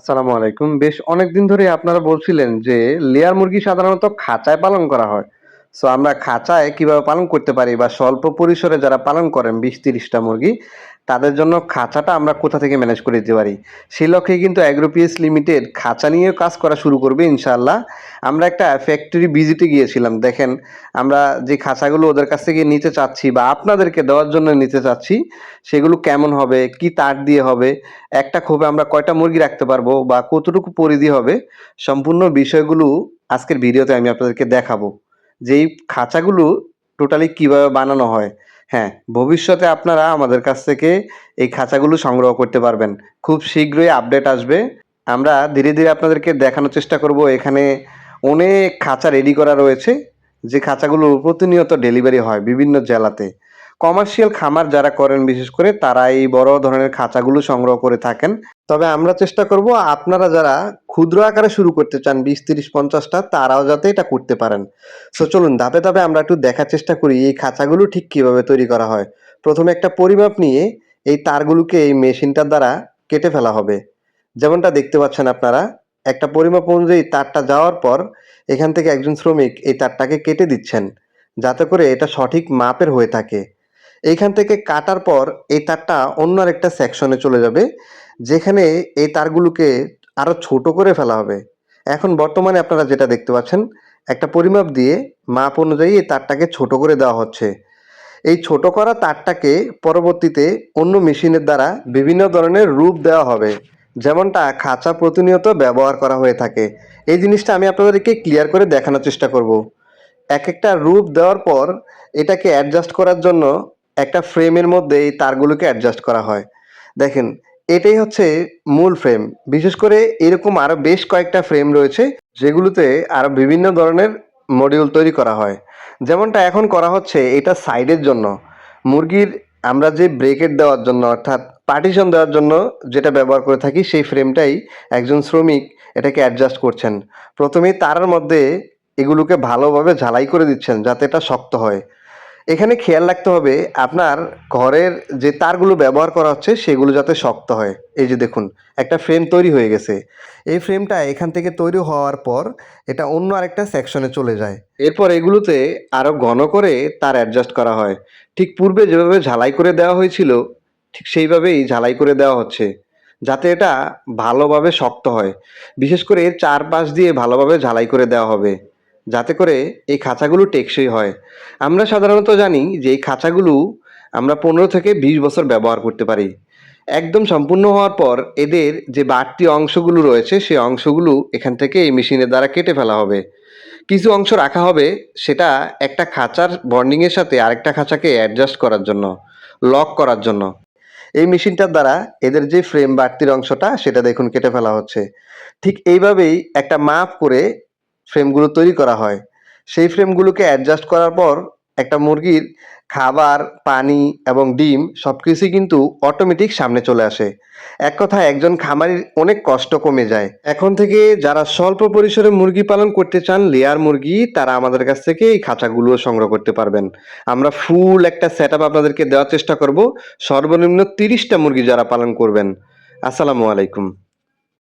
আসসালামু আলাইকুম। বেশ অনেকদিন ধরে আপনারা বলছিলেন যে লেয়ার মুরগি সাধারণত খাঁচায় পালন করা হয়। সো আমরা খাঁচায় কীভাবে পালন করতে পারি বা স্বল্প পরিসরে যারা পালন করেন, বিশ তিরিশটা মুরগি তাদের জন্য খাঁচাটা আমরা কোথা থেকে ম্যানেজ করে দিতে পারি? সেই লক্ষ্যে কিন্তু অ্যাগ্রোপিএস লিমিটেড খাঁচা নিয়েও কাজ করা শুরু করবে ইনশাআল্লাহ। আমরা একটা ফ্যাক্টরি ভিজিটে গিয়েছিলাম, দেখেন। আমরা যে খাঁচাগুলো ওদের কাছ থেকে নিতে চাচ্ছি বা আপনাদেরকে দেওয়ার জন্য নিতে চাচ্ছি, সেগুলো কেমন হবে? কি তার দিয়ে হবে? একটা খোপে আমরা কয়টা মুরগি রাখতে পারব বা কতটুকু পরিধি হবে? সম্পূর্ণ বিষয়গুলো আজকের ভিডিওতে আমি আপনাদেরকে দেখাবো। যে এই খাঁচাগুলো টোটালি কীভাবে বানানো হয় হ্যাঁ ভবিষ্যতে আপনারা আমাদের কাছ থেকে এই খাঁচাগুলো সংগ্রহ করতে পারবেন। খুব শীঘ্রই আপডেট আসবে। আমরা ধীরে ধীরে আপনাদেরকে দেখানোর চেষ্টা করব। এখানে অনেক খাঁচা রেডি করা রয়েছে। যে খাঁচাগুলো প্রতিনিয়ত ডেলিভারি হয় বিভিন্ন জেলাতে। কমার্শিয়াল খামার যারা করেন, বিশেষ করে তারা এই বড় ধরনের খাঁচাগুলো সংগ্রহ করে থাকেন। তবে আমরা চেষ্টা করব আপনারা যারা ক্ষুদ্র আকারে শুরু করতে চান, বিশ, তিরিশ, পঞ্চাশটা, তারাও যাতে এটা করতে পারেন। তো চলুন, ধাপে ধাপে আমরা একটু দেখার চেষ্টা করি এই খাঁচাগুলো ঠিক কীভাবে তৈরি করা হয়। প্রথমে একটা পরিমাপ নিয়ে এই তারগুলোকে এই মেশিনটার দ্বারা কেটে ফেলা হবে। যেমনটা দেখতে পাচ্ছেন আপনারা, একটা পরিমাপ অনুযায়ী তারটা যাওয়ার পর এখান থেকে একজন শ্রমিক এই তারটাকে কেটে দিচ্ছেন, যাতে করে এটা সঠিক মাপের হয়ে থাকে। এইখান থেকে কাটার পর এই তারটা অন্য আরেকটা সেকশনে চলে যাবে, যেখানে এই তারগুলোকে আরও ছোট করে ফেলা হবে। এখন বর্তমানে আপনারা যেটা দেখতে পাচ্ছেন, একটা পরিমাপ দিয়ে মাপ অনুযায়ী এই তারটাকে ছোট করে দেওয়া হচ্ছে। এই ছোট করা তারটাকে পরবর্তীতে অন্য মেশিনের দ্বারা বিভিন্ন ধরনের রূপ দেওয়া হবে। যেমনটা খাঁচা প্রতিনিয়ত ব্যবহার করা হয়ে থাকে। এই জিনিসটা আমি আপনাদেরকে ক্লিয়ার করে দেখানোর চেষ্টা করব। এক একটা রূপ দেওয়ার পর এটাকে অ্যাডজাস্ট করার জন্য একটা ফ্রেমের মধ্যে এই তারগুলোকে অ্যাডজাস্ট করা হয়। দেখেন, এটাই হচ্ছে মূল ফ্রেম। বিশেষ করে এরকম আরও বেশ কয়েকটা ফ্রেম রয়েছে, যেগুলোতে আরও বিভিন্ন ধরনের মডিউল তৈরি করা হয়। যেমনটা এখন করা হচ্ছে, এটা সাইডের জন্য। মুরগির আমরা যে ব্রেকেট দেওয়ার জন্য, অর্থাৎ পার্টিশন দেওয়ার জন্য যেটা ব্যবহার করে থাকি, সেই ফ্রেমটাই একজন শ্রমিক এটাকে অ্যাডজাস্ট করছেন। প্রথমেই তারার মধ্যে এগুলোকে ভালোভাবে ঝালাই করে দিচ্ছেন, যাতে এটা শক্ত হয়। এখানে খেয়াল রাখতে হবে, আপনার ঘরের যে তারগুলো ব্যবহার করা হচ্ছে সেগুলো যাতে শক্ত হয়। এই যে দেখুন, একটা ফ্রেম তৈরি হয়ে গেছে। এই ফ্রেমটা এখান থেকে তৈরি হওয়ার পর এটা অন্য আরেকটা সেকশনে চলে যায়। এরপর এগুলোতে আরও ঘন করে তার অ্যাডজাস্ট করা হয়। ঠিক পূর্বে যেভাবে ঝালাই করে দেওয়া হয়েছিল, ঠিক সেইভাবেই ঝালাই করে দেওয়া হচ্ছে, যাতে এটা ভালোভাবে শক্ত হয়। বিশেষ করে এর চারপাশ দিয়ে ভালোভাবে ঝালাই করে দেওয়া হবে। যাতে করে এই খাঁচাগুলো টেকসই হয়। আমরা সাধারণত জানি যে এই খাঁচাগুলো আমরা পনেরো থেকে বিশ বছর ব্যবহার করতে পারি। একদম সম্পূর্ণ হওয়ার পর এদের যে বাড়তি অংশগুলো রয়েছে, সেই অংশগুলো এখান থেকে এই মেশিনের দ্বারা কেটে ফেলা হবে। কিছু অংশ রাখা হবে সেটা একটা খাঁচার বন্ডিংয়ের সাথে আরেকটা খাঁচাকে অ্যাডজাস্ট করার জন্য লক করার জন্য। এই মেশিনটার দ্বারা এদের যে ফ্রেম বাড়তির অংশটা, সেটা দেখুন কেটে ফেলা হচ্ছে। ঠিক এইভাবেই একটা মাপ করে ফ্রেমগুলো তৈরি করা হয়। সেই ফ্রেমগুলোকে অ্যাডজাস্ট করার পর একটা মুরগির খাবার, পানি এবং ডিম সব কিছুই কিন্তু অটোমেটিক সামনে চলে আসে। এক কথায় একজন খামারির অনেক কষ্ট কমে যায়। এখন থেকে যারা স্বল্প পরিসরে মুরগি পালন করতে চান লেয়ার মুরগি, তারা আমাদের কাছ থেকে এই খাঁচাগুলো সংগ্রহ করতে পারবেন। আমরা ফুল একটা সেট আপনাদেরকে দেওয়ার চেষ্টা করব। সর্বনিম্ন তিরিশটা মুরগি যারা পালন করবেন। আসসালামু আলাইকুম।